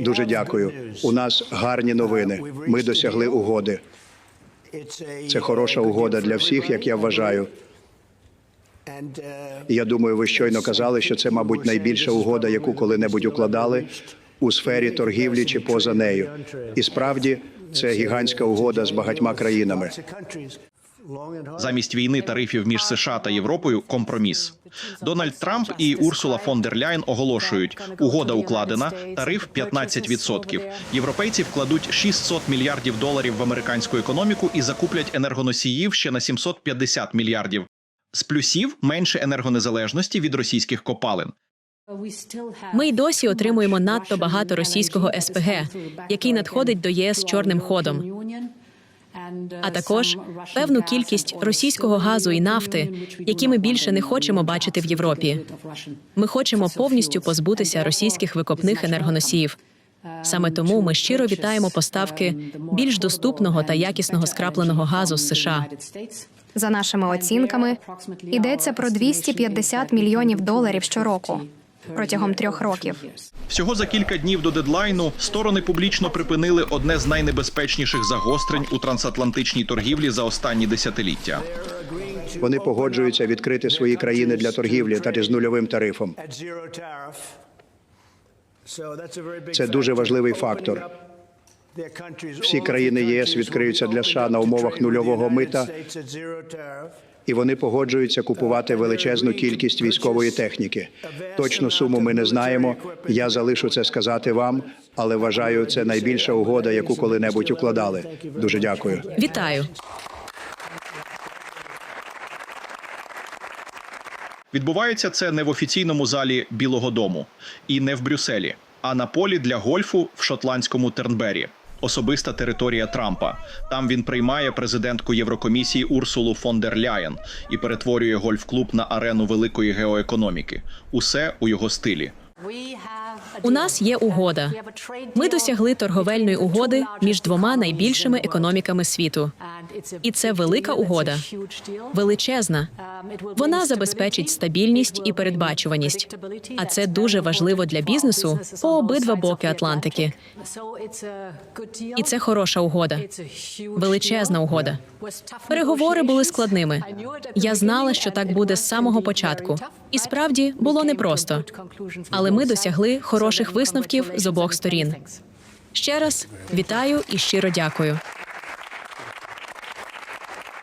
Дуже дякую. У нас гарні новини. Ми досягли угоди. Це хороша угода для всіх, як я вважаю. Я думаю, ви щойно казали, що це, мабуть, найбільша угода, яку коли-небудь укладали у сфері торгівлі чи поза нею. І справді це гігантська угода з багатьма країнами. Замість війни тарифів між США та Європою компроміс. Дональд Трамп і Урсула фон дер Ляйн оголошують: угода укладена, тариф 15%. Європейці вкладуть 600 мільярдів доларів в американську економіку і закуплять енергоносіїв ще на 750 мільярдів. З плюсів менше енергонезалежності від російських копалин. Ми й досі отримуємо надто багато російського СПГ, який надходить до ЄС чорним ходом. А також певну кількість російського газу і нафти, які ми більше не хочемо бачити в Європі. Ми хочемо повністю позбутися російських викопних енергоносіїв. Саме тому ми щиро вітаємо поставки більш доступного та якісного скрапленого газу з США. За нашими оцінками, йдеться про 250 мільйонів доларів щороку протягом трьох років. Всього за кілька днів до дедлайну сторони публічно припинили одне з найнебезпечніших загострень у трансатлантичній торгівлі за останні десятиліття. Вони погоджуються відкрити свої країни для торгівлі та з нульовим тарифом. Це дуже важливий фактор. Всі країни ЄС відкриються для США на умовах нульового мита, і вони погоджуються купувати величезну кількість військової техніки. Точну суму ми не знаємо. Я залишу це сказати вам, але вважаю, це найбільша угода, яку коли-небудь укладали. Дуже дякую. Вітаю! Відбувається це не в офіційному залі Білого Дому і не в Брюсселі, а на полі для гольфу в шотландському Тернбері. Особиста територія Трампа. Там він приймає президентку Єврокомісії Урсулу фон дер Ляєн і перетворює гольф-клуб на арену великої геоекономіки. Усе у його стилі. У нас є угода. Ми досягли торговельної угоди між двома найбільшими економіками світу. І це велика угода, величезна. Вона забезпечить стабільність і передбачуваність. А це дуже важливо для бізнесу по обидва боки Атлантики. І це хороша угода, величезна угода. Переговори були складними. Я знала, що так буде з самого початку, і справді було непросто. Але ми досягли хороших висновків з обох сторін. Ще раз вітаю і щиро дякую.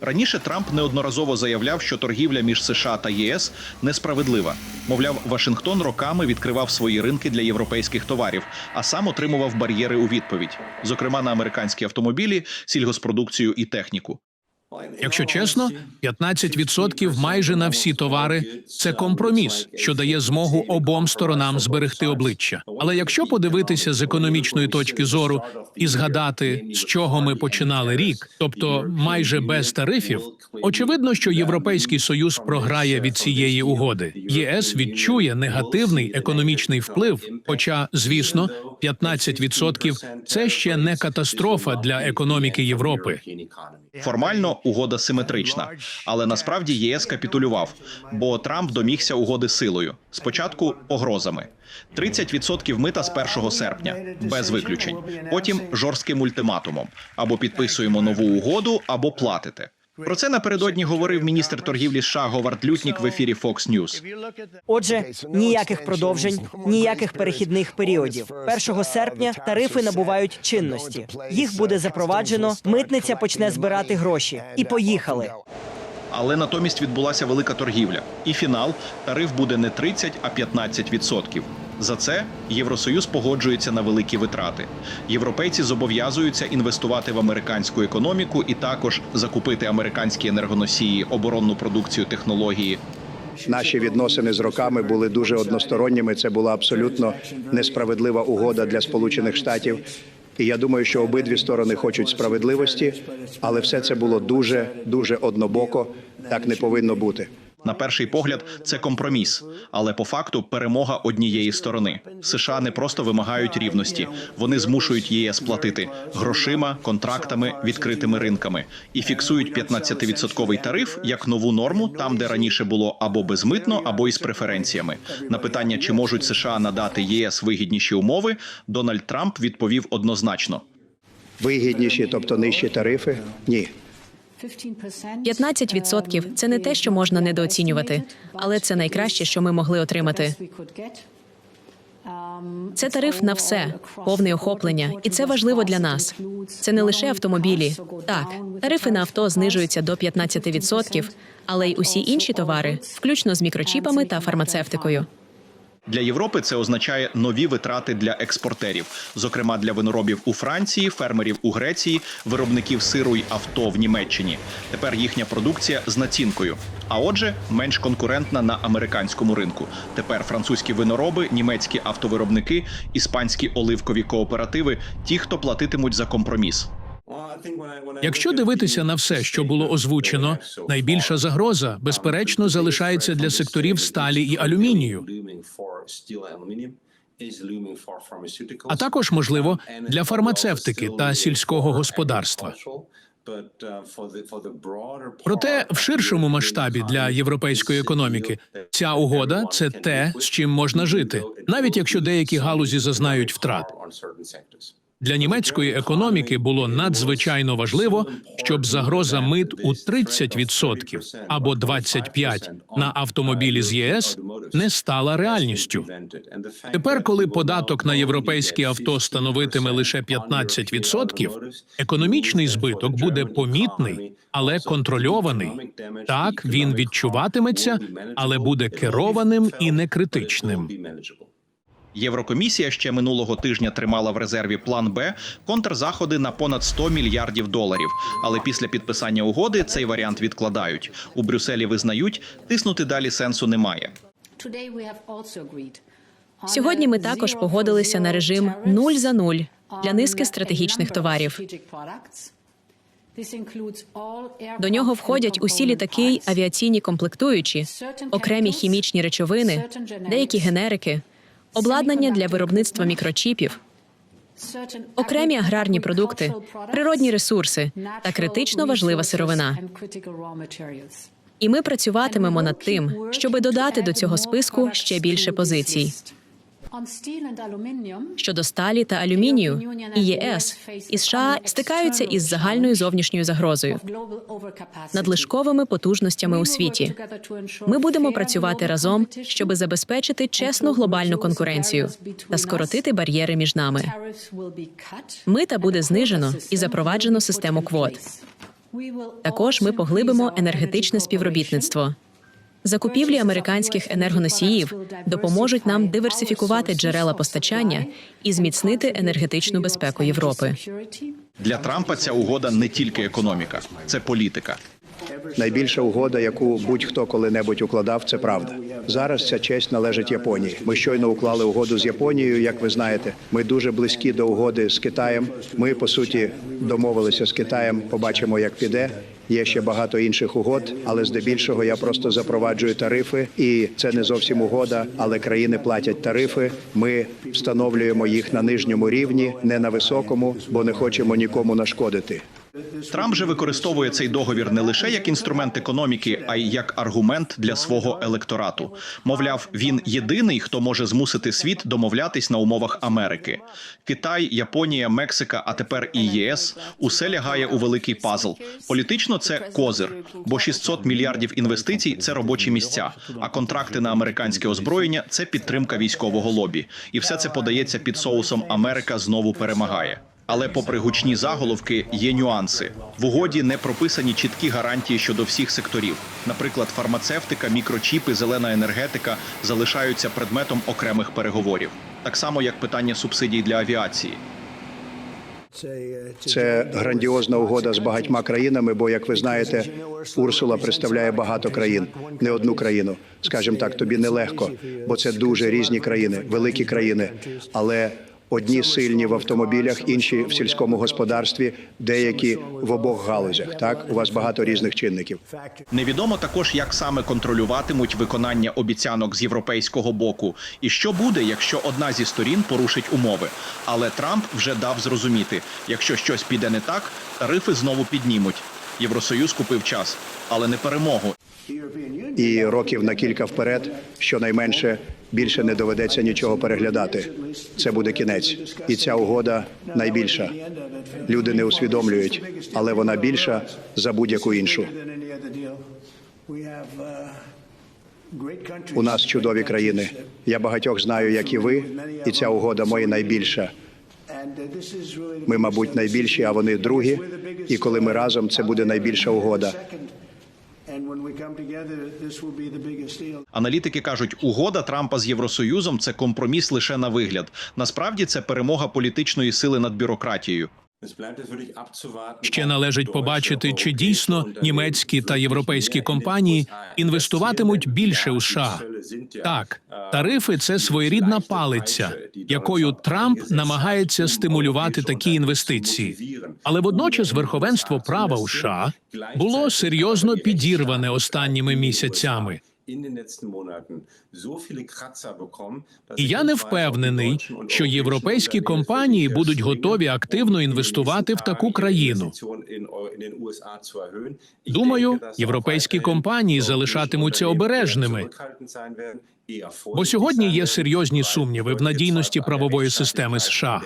Раніше Трамп неодноразово заявляв, що торгівля між США та ЄС несправедлива. Мовляв, Вашингтон роками відкривав свої ринки для європейських товарів, а сам отримував бар'єри у відповідь, зокрема на американські автомобілі, сільгоспродукцію і техніку. Якщо чесно, 15% майже на всі товари це компроміс, що дає змогу обом сторонам зберегти обличчя. Але якщо подивитися з економічної точки зору і згадати, з чого ми починали рік, тобто майже без тарифів, очевидно, що Європейський союз програє від цієї угоди. ЄС відчує негативний економічний вплив. Хоча, звісно, 15% – це ще не катастрофа для економіки Європи. Формально угода симетрична, але насправді ЄС капітулював, бо Трамп домігся угоди силою. Спочатку погрозами. 30% мита з 1 серпня, без виключень. Потім жорстким ультиматумом: або підписуємо нову угоду, або платите. Про це напередодні говорив міністр торгівлі США Говард Лютнік в ефірі Fox News. Отже, ніяких продовжень, ніяких перехідних періодів. 1 серпня тарифи набувають чинності. Їх буде запроваджено. Митниця почне збирати гроші. І поїхали. Але натомість відбулася велика торгівля. І фінал тариф буде не 30, а 15%. За це Євросоюз погоджується на великі витрати. Європейці зобов'язуються інвестувати в американську економіку і також закупити американські енергоносії, оборонну продукцію, технології. Наші відносини з роками були дуже односторонніми. Це була абсолютно несправедлива угода для Сполучених Штатів. І я думаю, що обидві сторони хочуть справедливості, але все це було дуже дуже однобоко. Так не повинно бути. На перший погляд, це компроміс, але по факту перемога однієї сторони. США не просто вимагають рівності, вони змушують ЄС платити грошима, контрактами, відкритими ринками і фіксують 15-відсотковий тариф як нову норму, там де раніше було або безмитно, або із преференціями. На питання, чи можуть США надати ЄС вигідніші умови, Дональд Трамп відповів однозначно. Вигідніші, тобто нижчі тарифи? Ні. 15% – це не те, що можна недооцінювати, але це найкраще, що ми могли отримати. Це тариф на все, повне охоплення, і це важливо для нас. Це не лише автомобілі. Так, тарифи на авто знижуються до 15%, але й усі інші товари, включно з мікрочіпами та фармацевтикою. Для Європи це означає нові витрати для експортерів, зокрема для виноробів у Франції, фермерів у Греції, виробників сиру й авто в Німеччині. Тепер їхня продукція з націнкою. А отже, менш конкурентна на американському ринку. Тепер французькі винороби, німецькі автовиробники, іспанські оливкові кооперативи ті, хто платитимуть за компроміс. Якщо дивитися на все, що було озвучено, найбільша загроза, безперечно, залишається для секторів сталі і алюмінію, а також можливо для фармацевтики та сільського господарства. Проте, в ширшому масштабі для європейської економіки ця угода це те, з чим можна жити, навіть якщо деякі галузі зазнають втрат. Для німецької економіки було надзвичайно важливо, щоб загроза мит у 30% або 25% на автомобілі з ЄС не стала реальністю. Тепер, коли податок на європейські авто становитиме лише 15%, економічний збиток буде помітний, але контрольований. Так він відчуватиметься, але буде керованим і не критичним. Єврокомісія ще минулого тижня тримала в резерві план Б контрзаходи на понад 100 мільярдів доларів. Але після підписання угоди цей варіант відкладають. У Брюсселі визнають, тиснути далі сенсу немає. Сьогодні ми також погодилися на режим нуль за нуль для низки стратегічних товарів. До нього входять усі літаки авіаційні комплектуючі, окремі хімічні речовини, деякі генерики, обладнання для виробництва мікрочіпів, окремі аграрні продукти, природні ресурси та критично важлива сировина. І ми працюватимемо над тим, щоби додати до цього списку ще більше позицій. Щодо сталі та алюмінію, і ЄС і США стикаються із загальною зовнішньою загрозою надлишковими потужностями у світі. Ми будемо працювати разом, щоби забезпечити чесну глобальну конкуренцію та скоротити бар'єри між нами. Мита буде знижено і запроваджено систему квот. Також ми поглибимо енергетичне співробітництво. Закупівлі американських енергоносіїв допоможуть нам диверсифікувати джерела постачання і зміцнити енергетичну безпеку Європи. Для Трампа ця угода не тільки економіка, це політика. Найбільша угода, яку будь-хто коли-небудь укладав, це правда. Зараз ця честь належить Японії. Ми щойно уклали угоду з Японією. Як ви знаєте, ми дуже близькі до угоди з Китаєм. Ми по суті домовилися з Китаєм. Побачимо, як піде. Є ще багато інших угод, але здебільшого я просто запроваджую тарифи, і це не зовсім угода, але країни платять тарифи. Ми встановлюємо їх на нижньому рівні, не на високому, бо не хочемо нікому нашкодити. Трамп же використовує цей договір не лише як інструмент економіки, а й як аргумент для свого електорату. Мовляв, він єдиний, хто може змусити світ домовлятись на умовах Америки. Китай, Японія, Мексика, а тепер і ЄС усе лягає у великий пазл. Політично це козир, бо 600 мільярдів інвестицій це робочі місця. А контракти на американське озброєння це підтримка військового лобі. І все це подається під соусом Америка знову перемагає. Але, попри гучні заголовки, є нюанси. В угоді не прописані чіткі гарантії щодо всіх секторів. Наприклад, фармацевтика, мікрочіпи, зелена енергетика залишаються предметом окремих переговорів, так само як питання субсидій для авіації. Це грандіозна угода з багатьма країнами. Бо, як ви знаєте, Урсула представляє багато країн, не одну країну. Скажімо так, тобі нелегко, бо це дуже різні країни, великі країни. Але Одні сильні в автомобілях, інші в сільському господарстві, деякі в обох галузях. Так, у вас багато різних чинників. Невідомо також, як саме контролюватимуть виконання обіцянок з європейського боку, і що буде, якщо одна зі сторін порушить умови. Але Трамп вже дав зрозуміти, якщо щось піде не так, тарифи знову піднімуть. Євросоюз купив час, але не перемогу. І років на кілька вперед, щонайменше більше не доведеться нічого переглядати. Це буде кінець, і ця угода найбільша. Люди не усвідомлюють, але вона більша за будь-яку іншу. У нас чудові країни. Я багатьох знаю, як і ви, і ця угода моя найбільша. Ми, мабуть, найбільші, а вони другі. І коли ми разом, це буде найбільша угода. Аналітики кажуть, угода Трампа з Євросоюзом це компроміс лише на вигляд. Насправді це перемога політичної сили над бюрократією. Ще належить побачити, чи дійсно німецькі та європейські компанії інвестуватимуть більше у США. Так, тарифи це своєрідна палиця, якою Трамп намагається стимулювати такі інвестиції. Але водночас верховенство права у США було серйозно підірване останніми місяцями. І я не впевнений, що європейські компанії будуть готові активно інвестувати в таку країну. Думаю, європейські компанії залишатимуться обережними. Бо сьогодні є серйозні сумніви в надійності правової системи США.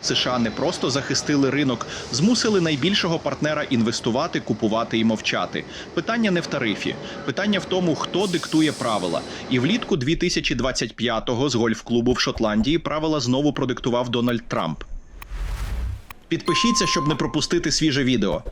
США не просто захистили ринок, змусили найбільшого партнера інвестувати, купувати і мовчати. Питання не в тарифі, питання в тому, хто диктує правила. І влітку 2025-го з гольф-клубу в Шотландії правила знову продиктував Дональд Трамп. Підпишіться, щоб не пропустити свіже відео.